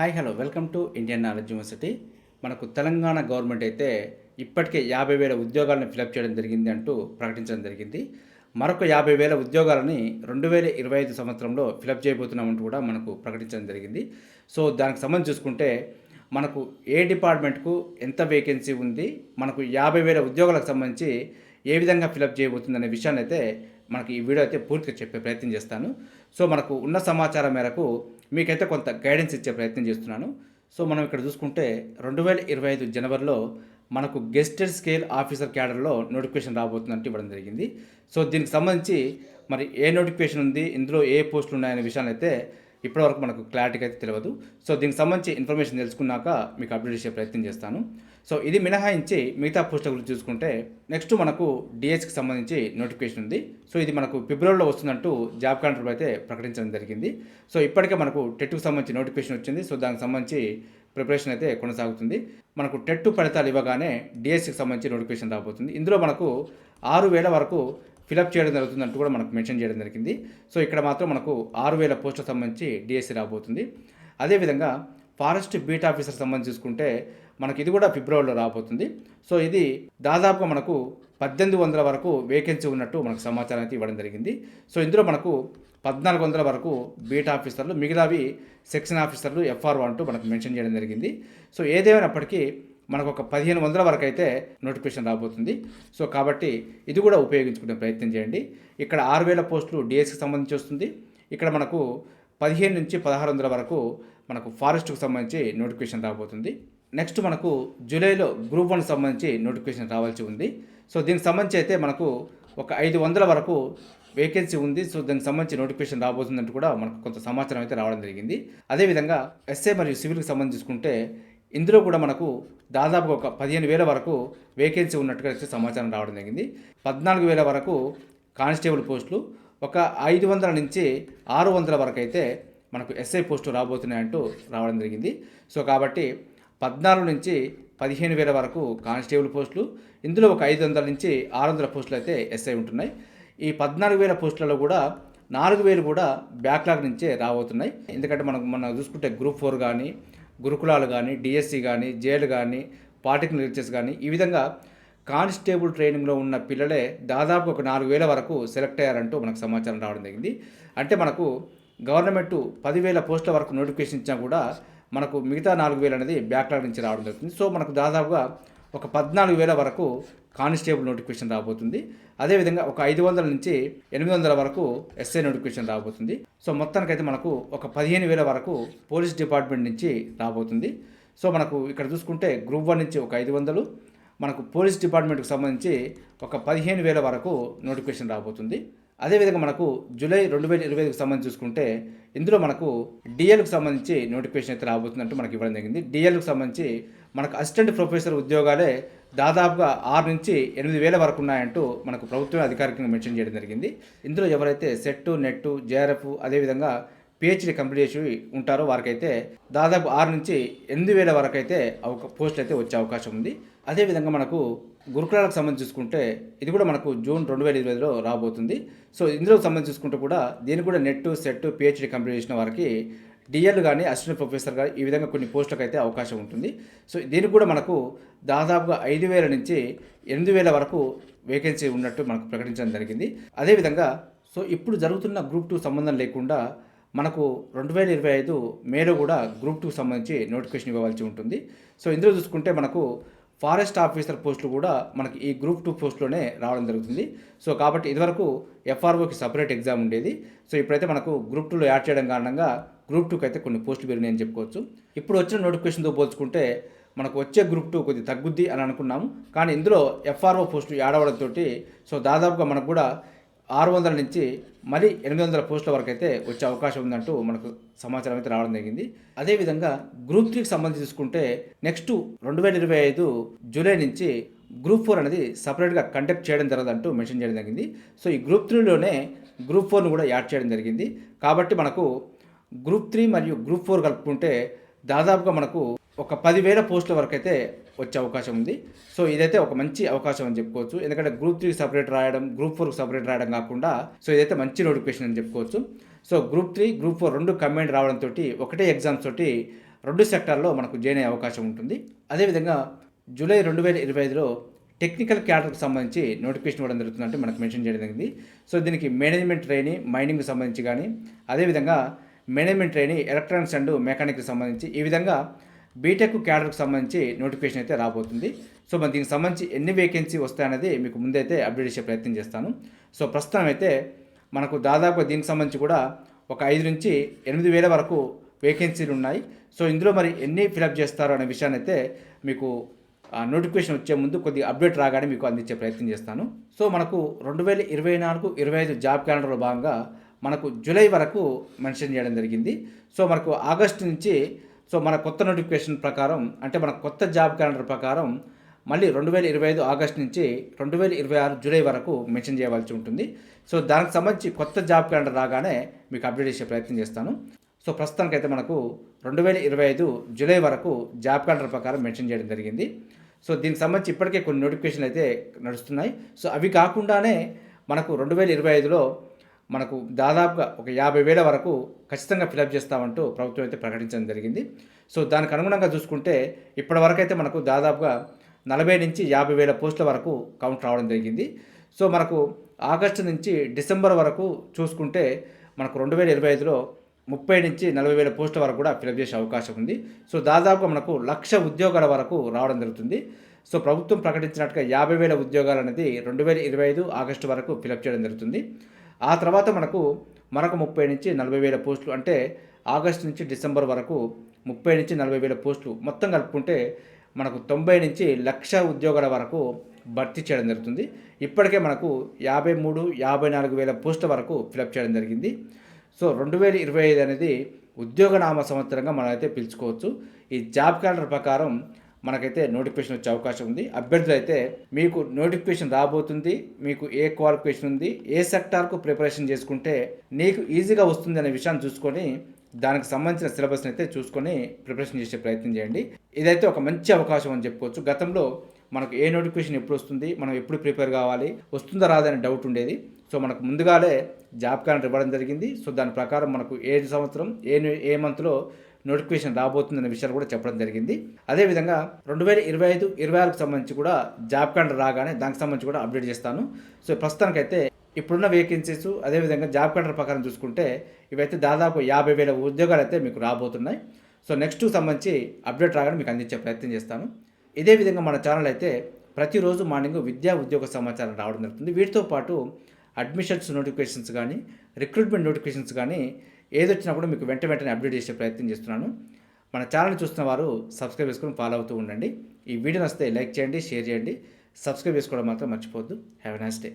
Hi hello. Welcome to Indian knowledge university. మనకు Telangana government అయితే ఇప్పటికే యాభై వేల ఉద్యోగాలను ఫిలప్ చేయడం జరిగింది అంటూ ప్రకటించడం జరిగింది. మరొక యాభై వేల ఉద్యోగాలని రెండు వేల ఇరవై ఐదు సంవత్సరంలో ఫిలప్ చేయబోతున్నామంటూ కూడా మనకు ప్రకటించడం జరిగింది. సో దానికి సంబంధించి చూసుకుంటే మనకు ఏ డిపార్ట్మెంట్కు ఎంత వేకెన్సీ ఉంది మనకు యాభై వేల ఉద్యోగాలకు సంబంధించి ఏ విధంగా ఫిలప్ చేయబోతుందనే విషయాన్ని అయితే మనకి ఈ వీడియో అయితే పూర్తిగా చెప్పే ప్రయత్నం చేస్తాను. సో మనకు ఉన్న సమాచారం మేరకు మీకైతే కొంత గైడెన్స్ ఇచ్చే ప్రయత్నం చేస్తున్నాను. సో మనం ఇక్కడ చూసుకుంటే రెండు వేల ఇరవై ఐదు జనవరిలో మనకు గెస్టెడ్ స్కేల్ ఆఫీసర్ క్యాడర్లో నోటిఫికేషన్ రాబోతుందంటే ఇవ్వడం జరిగింది. సో దీనికి సంబంధించి మరి ఏ నోటిఫికేషన్ ఉంది ఇందులో ఏ పోస్టులు ఉన్నాయనే విషయాన్ని అయితే ఇప్పటివరకు మనకు క్లారిటీగా అయితే తెలియదు. సో దీనికి సంబంధించి ఇన్ఫర్మేషన్ తెలుసుకున్నాక మీకు అప్డేట్ చేసే ప్రయత్నం చేస్తాను. సో ఇది మినహాయించి మిగతా పోస్టుల గురించి చూసుకుంటే నెక్స్ట్ మనకు డిఎస్కి సంబంధించి నోటిఫికేషన్ ఉంది. సో ఇది మనకు ఫిబ్రవరిలో వస్తుందంటూ జాబ్ క్యాలెండర్ అయితే ప్రకటించడం జరిగింది. సో ఇప్పటికే మనకు టెట్కు సంబంధించి నోటిఫికేషన్ వచ్చింది. సో దానికి సంబంధించి ప్రిపరేషన్ అయితే కొనసాగుతుంది. మనకు టెట్ ఫలితాలు ఇవ్వగానే డిఎస్సికి సంబంధించి నోటిఫికేషన్ రాబోతుంది. ఇందులో మనకు ఆరు వేల వరకు ఫిలప్ చేయడం జరుగుతుందంటూ కూడా మనకు మెన్షన్ చేయడం జరిగింది. సో ఇక్కడ మాత్రం మనకు ఆరు వేల పోస్టులకు సంబంధించి డిఎస్సి రాబోతుంది. అదేవిధంగా ఫారెస్ట్ బీట్ ఆఫీసర్ సంబంధించి చూసుకుంటే మనకి ఇది కూడా ఫిబ్రవరిలో రాబోతుంది. సో ఇది దాదాపుగా మనకు పద్దెనిమిది వందల వరకు వేకెన్సీ ఉన్నట్టు మనకు సమాచారం అయితే ఇవ్వడం జరిగింది. సో ఇందులో మనకు పద్నాలుగు వందల వరకు బీట్ ఆఫీసర్లు మిగతావి సెక్షన్ ఆఫీసర్లు ఎఫ్ఆర్ఓ అంటూ మనకు మెన్షన్ చేయడం జరిగింది. సో ఏదేమైనప్పటికీ మనకు ఒక పదిహేను వందల వరకు అయితే నోటిఫికేషన్ రాబోతుంది. సో కాబట్టి ఇది కూడా ఉపయోగించుకునే ప్రయత్నం చేయండి. ఇక్కడ ఆరు వేల పోస్టులు డిఎస్కి సంబంధించి వస్తుంది. ఇక్కడ మనకు పదిహేను నుంచి పదహారు వందల వరకు మనకు ఫారెస్ట్కు సంబంధించి నోటిఫికేషన్ రాబోతుంది. నెక్స్ట్ మనకు జూలైలో గ్రూప్ వన్ సంబంధించి నోటిఫికేషన్ రావాల్సి ఉంది. సో దీనికి సంబంధించి అయితే మనకు ఒక ఐదు వందల వరకు వేకెన్సీ ఉంది. సో దానికి సంబంధించి నోటిఫికేషన్ రాబోతుందంటూ కూడా మనకు కొంత సమాచారం అయితే రావడం జరిగింది. అదేవిధంగా ఎస్ఏ మరియు సివిల్కి సంబంధించి చూసుకుంటే ఇందులో కూడా మనకు దాదాపుగా ఒక పదిహేను వేల వరకు వేకెన్సీ ఉన్నట్టుగా సమాచారం రావడం జరిగింది. పద్నాలుగు వేల వరకు కానిస్టేబుల్ పోస్టులు ఒక ఐదు వందల నుంచి ఆరు వందల వరకు అయితే మనకు ఎస్ఐ పోస్టులు రాబోతున్నాయంటూ రావడం జరిగింది. సో కాబట్టి పద్నాలుగు నుంచి పదిహేను వేల వరకు కానిస్టేబుల్ పోస్టులు ఇందులో ఒక ఐదు వందల నుంచి ఆరు వందల పోస్టులు అయితే ఎస్ఐ ఉంటున్నాయి. ఈ పద్నాలుగు వేల పోస్టులలో కూడా నాలుగు వేలు కూడా బ్యాక్లాగ్ నుంచే రాబోతున్నాయి. ఎందుకంటే మనకు మనం చూసుకుంటే గ్రూప్ ఫోర్ కానీ గురుకులాలు కానీ డిఎస్సి కానీ జేలు కానీ పాలిటెక్నిక్ లెక్చర్స్ కానీ ఈ విధంగా కానిస్టేబుల్ ట్రైనింగ్లో ఉన్న పిల్లలే దాదాపు ఒక నాలుగు వేల వరకు సెలెక్ట్ అయ్యారంటూ మనకు సమాచారం రావడం జరిగింది. అంటే మనకు గవర్నమెంట్ పదివేల పోస్టుల వరకు నోటిఫికేషన్ ఇచ్చినా కూడా మనకు మిగతా నాలుగు వేలు అనేది బ్యాక్లాగ్ నుంచి రావడం జరుగుతుంది. సో మనకు దాదాపుగా ఒక పద్నాలుగు వేల వరకు కానిస్టేబుల్ నోటిఫికేషన్ రాబోతుంది. అదేవిధంగా ఒక ఐదు వందల నుంచి ఎనిమిది వందల వరకు ఎస్ఐ నోటిఫికేషన్ రాబోతుంది. సో మొత్తానికైతే మనకు ఒక పదిహేను వేల వరకు పోలీస్ డిపార్ట్మెంట్ నుంచి రాబోతుంది. సో మనకు ఇక్కడ చూసుకుంటే గ్రూప్ వన్ నుంచి ఒక ఐదు వందలు మనకు పోలీస్ డిపార్ట్మెంట్కి సంబంధించి ఒక పదిహేను వేల వరకు నోటిఫికేషన్ రాబోతుంది. అదేవిధంగా మనకు జూలై రెండు వేల ఇరవై ఐదుకు సంబంధించి చూసుకుంటే ఇందులో మనకు డిఎల్కి సంబంధించి నోటిఫికేషన్ అయితే రాబోతుందంటూ మనకి ఇవ్వడం జరిగింది. డిఎల్కి సంబంధించి మనకు అసిస్టెంట్ ప్రొఫెసర్ ఉద్యోగాలే దాదాపుగా ఆరు నుంచి ఎనిమిది వేల వరకు ఉన్నాయంటూ మనకు ప్రభుత్వం అధికారికంగా మెన్షన్ చేయడం జరిగింది. ఇందులో ఎవరైతే సెట్ నెట్ జేఆర్ఎఫ్ అదేవిధంగా పిహెచ్డి కంప్లీట్ చేసి ఉంటారో వారికైతే దాదాపు ఆరు నుంచి ఎనిమిది వేల వరకు అయితే పోస్టులు అయితే వచ్చే అవకాశం ఉంది. అదేవిధంగా మనకు గురుకులాలకు సంబంధించి చూసుకుంటే ఇది కూడా మనకు జూన్ రెండు వేల ఇరవై ఐదులో రాబోతుంది. సో ఇందులో సంబంధించి చూసుకుంటే కూడా దీనికి కూడా నెట్ సెట్ పిహెచ్డి కంప్లీట్ చేసిన వారికి డిఎల్ కానీ అసిస్టెంట్ ప్రొఫెసర్ కానీ ఈ విధంగా కొన్ని పోస్టులకు అయితే అవకాశం ఉంటుంది. సో దీనికి కూడా మనకు దాదాపుగా ఐదు వేల నుంచి ఎనిమిది వేల వరకు వేకెన్సీ ఉన్నట్టు మనకు ప్రకటించడం జరిగింది. అదేవిధంగా సో ఇప్పుడు జరుగుతున్న గ్రూప్ టూ సంబంధం లేకుండా మనకు రెండు వేల ఇరవై ఐదు మేలో కూడా గ్రూప్ టూకి సంబంధించి నోటిఫికేషన్ ఇవ్వవలసి ఉంటుంది. సో ఇందులో చూసుకుంటే మనకు ఫారెస్ట్ ఆఫీసర్ పోస్టులు కూడా మనకి ఈ గ్రూప్ టూ పోస్టులోనే రావడం జరుగుతుంది. సో కాబట్టి ఇదివరకు ఎఫ్ఆర్ఓకి సపరేట్ ఎగ్జామ్ ఉండేది. సో ఇప్పుడైతే మనకు గ్రూప్ టూలో యాడ్ చేయడం కారణంగా గ్రూప్ టూకి అయితే కొన్ని పోస్టులు పెరిగినాయని చెప్పుకోవచ్చు. ఇప్పుడు వచ్చిన నోటిఫికేషన్తో పోల్చుకుంటే మనకు వచ్చే గ్రూప్ టూ కొద్ది తగ్గుద్ది అని అనుకున్నాము. కానీ ఇందులో ఎఫ్ఆర్ఓ పోస్టులు యాడ్ అవ్వడంతో సో దాదాపుగా మనకు కూడా ఆరు వందల నుంచి మళ్ళీ ఎనిమిది వందల పోస్టుల వరకు అయితే వచ్చే అవకాశం ఉందంటూ మనకు సమాచారం అయితే రావడం జరిగింది. అదేవిధంగా గ్రూప్ త్రీకి సంబంధించి చూసుకుంటే నెక్స్ట్ రెండు వేల ఇరవై ఐదు జూలై నుంచి గ్రూప్ ఫోర్ అనేది సపరేట్గా కండక్ట్ చేయడం జరగదంటూ మెన్షన్ చేయడం జరిగింది. సో ఈ గ్రూప్ త్రీలోనే గ్రూప్ ఫోర్ను కూడా యాడ్ చేయడం జరిగింది. కాబట్టి మనకు గ్రూప్ త్రీ మరియు గ్రూప్ ఫోర్ కలుపుకుంటే దాదాపుగా మనకు ఒక పదివేల పోస్టుల వరకు అయితే వచ్చే అవకాశం ఉంది. సో ఇదైతే ఒక మంచి అవకాశం అని చెప్పుకోవచ్చు. ఎందుకంటే గ్రూప్ త్రీ సపరేట్ రాయడం గ్రూప్ ఫోర్కి సపరేట్ రాయడం కాకుండా సో ఇదైతే మంచి నోటిఫికేషన్ అని చెప్పుకోవచ్చు. So group three group four రెండు కంబైండ్ రావడంతో ఒకటే ఎగ్జామ్స్ తోటి రెండు సెక్టార్లో మనకు జాయిన్ అయ్యే అవకాశం ఉంటుంది. అదేవిధంగా జూలై రెండు వేల ఇరవై ఐదులో టెక్నికల్ క్యాడర్కి సంబంధించి నోటిఫికేషన్ ఇవ్వడం జరుగుతుందంటే మనకు మెన్షన్ చేయడం జరిగింది. సో దీనికి మేనేజ్మెంట్ ట్రైనింగ్ మైనింగ్కి సంబంధించి కానీ అదేవిధంగా మేనేజ్మెంట్ ట్రైనింగ్ ఎలక్ట్రానిక్స్ అండ్ మెకానిక్కి సంబంధించి ఈ విధంగా బీటెక్ క్యాడర్కు సంబంధించి నోటిఫికేషన్ అయితే రాబోతుంది. సో మరి దీనికి సంబంధించి ఎన్ని వేకెన్సీ వస్తాయనేది మీకు ముందైతే అప్డేట్ చేసే ప్రయత్నం చేస్తాను. సో ప్రస్తుతం అయితే మనకు దాదాపు దీనికి సంబంధించి కూడా ఒక ఐదు నుంచి ఎనిమిది వేల వరకు వేకెన్సీలు ఉన్నాయి. సో ఇందులో మరి ఎన్ని ఫిలప్ చేస్తారు అనే విషయాన్ని అయితే మీకు నోటిఫికేషన్ వచ్చే ముందు కొద్దిగా అప్డేట్ రాగానే మీకు అందించే ప్రయత్నం చేస్తాను. సో మనకు రెండు వేల ఇరవై నాలుగు ఇరవై ఐదు జాబ్ క్యాలెండర్లో భాగంగా మనకు జూలై వరకు మెన్షన్ చేయడం జరిగింది. సో మనకు ఆగస్టు నుంచి సో మన కొత్త నోటిఫికేషన్ ప్రకారం అంటే మన కొత్త జాబ్ క్యాలెండర్ ప్రకారం మళ్ళీ రెండు వేల ఇరవై ఐదు ఆగస్ట్ నుంచి రెండు వేల ఇరవై ఆరు జూలై వరకు మెన్షన్ చేయవలసి ఉంటుంది. సో దానికి సంబంధించి కొత్త జాబ్ క్యాలెండర్ రాగానే మీకు అప్డేట్ చేసే ప్రయత్నం చేస్తాను. సో ప్రస్తుతానికైతే మనకు రెండు వేల ఇరవై ఐదు జూలై వరకు జాబ్ క్యాలెండర్ ప్రకారం మెన్షన్ చేయడం జరిగింది. సో దీనికి సంబంధించి ఇప్పటికే కొన్ని నోటిఫికేషన్లు అయితే నడుస్తున్నాయి. సో అవి కాకుండానే మనకు రెండు వేల ఇరవై ఐదులో మనకు దాదాపుగా ఒక యాభై వేల వరకు ఖచ్చితంగా ఫిలప్ చేస్తామంటూ ప్రభుత్వం అయితే ప్రకటించడం జరిగింది. సో దానికి అనుగుణంగా చూసుకుంటే ఇప్పటి వరకు అయితే మనకు దాదాపుగా నలభై నుంచి యాభై వేల పోస్టుల వరకు కౌంట్ రావడం జరిగింది. సో మనకు ఆగస్టు నుంచి డిసెంబర్ వరకు చూసుకుంటే మనకు రెండు వేల ఇరవై ఐదులో ముప్పై నుంచి నలభై వేల పోస్టుల వరకు కూడా ఫిలప్ చేసే అవకాశం ఉంది. సో దాదాపుగా మనకు లక్ష ఉద్యోగాల వరకు రావడం జరుగుతుంది. సో ప్రభుత్వం ప్రకటించినట్టుగా యాభై వేల ఉద్యోగాలు అనేది రెండు వేల ఇరవై ఐదు ఆగస్టు వరకు ఫిలప్ చేయడం జరుగుతుంది. ఆ తర్వాత మనకు మరొక ముప్పై నుంచి నలభై వేల పోస్టులు అంటే ఆగస్టు నుంచి డిసెంబర్ వరకు ముప్పై నుంచి నలభై వేల పోస్టులు మొత్తం కలుపుకుంటే మనకు తొంభై నుంచి లక్ష ఉద్యోగాల వరకు భర్తీ చేయడం జరుగుతుంది. ఇప్పటికే మనకు యాభై మూడు యాభై నాలుగు వేల పోస్టుల వరకు ఫిలప్ చేయడం జరిగింది. సో రెండు వేల ఇరవై ఐదు అనేది ఉద్యోగనామ సంవత్సరంగా మనం అయితే పిలుచుకోవచ్చు. ఈ జాబ్ క్యాలెండర్ ప్రకారం మనకైతే నోటిఫికేషన్ వచ్చే అవకాశం ఉంది. అభ్యర్థులు అయితే మీకు నోటిఫికేషన్ రాబోతుంది. మీకు ఏ క్వాలిఫికేషన్ ఉంది ఏ సెక్టార్కు ప్రిపరేషన్ చేసుకుంటే నీకు ఈజీగా వస్తుంది అనే విషయాన్ని చూసుకొని దానికి సంబంధించిన సిలబస్ని అయితే చూసుకొని ప్రిపరేషన్ చేసే ప్రయత్నం చేయండి. ఇదైతే ఒక మంచి అవకాశం అని చెప్పుకోవచ్చు. గతంలో మనకు ఏ నోటిఫికేషన్ ఎప్పుడు వస్తుంది మనం ఎప్పుడు ప్రిపేర్ కావాలి వస్తుందా రాదనే డౌట్ ఉండేది. సో మనకు ముందుగానే జాబ్ క్యాలెండర్ ఇవ్వడం జరిగింది. సో దాని ప్రకారం మనకు ఏ సంవత్సరం ఏ ఏ మంత్లో నోటిఫికేషన్ రాబోతుందనే విషయాలు కూడా చెప్పడం జరిగింది. అదేవిధంగా రెండు వేల ఇరవై ఐదు ఇరవై ఆరుకు సంబంధించి కూడా జాబ్ క్యాలెండర్ రాగానే దానికి సంబంధించి కూడా అప్డేట్ చేస్తాను. సో ప్రస్తుతానికైతే ఇప్పుడున్న వేకెన్సీస్ అదేవిధంగా జాబ్ క్యాలెండర్ ప్రకారం చూసుకుంటే ఇవైతే దాదాపు యాభై వేల ఉద్యోగాలు అయితే మీకు రాబోతున్నాయి. సో నెక్స్ట్ సంబంధించి అప్డేట్ రాగానే మీకు అందించే ప్రయత్నం చేస్తాను. ఇదే విధంగా మన ఛానల్ అయితే ప్రతిరోజు మార్నింగ్ విద్యా ఉద్యోగ సమాచారం రావడం జరుగుతుంది. వీటితో పాటు అడ్మిషన్స్ నోటిఫికేషన్స్ కానీ రిక్రూట్మెంట్ నోటిఫికేషన్స్ కానీ ఏదొచ్చినా కూడా మీకు వెంట వెంటనే అప్డేట్ చేసే ప్రయత్నం చేస్తున్నాను. మన ఛానల్ చూస్తున్న వారు సబ్స్క్రైబ్ చేసుకుని ఫాలో అవుతూ ఉండండి. ఈ వీడియో వస్తే లైక్ చేయండి షేర్ చేయండి. సబ్స్క్రైబ్ చేసుకోవడం మాత్రం మర్చిపోవద్దు. Have a nice day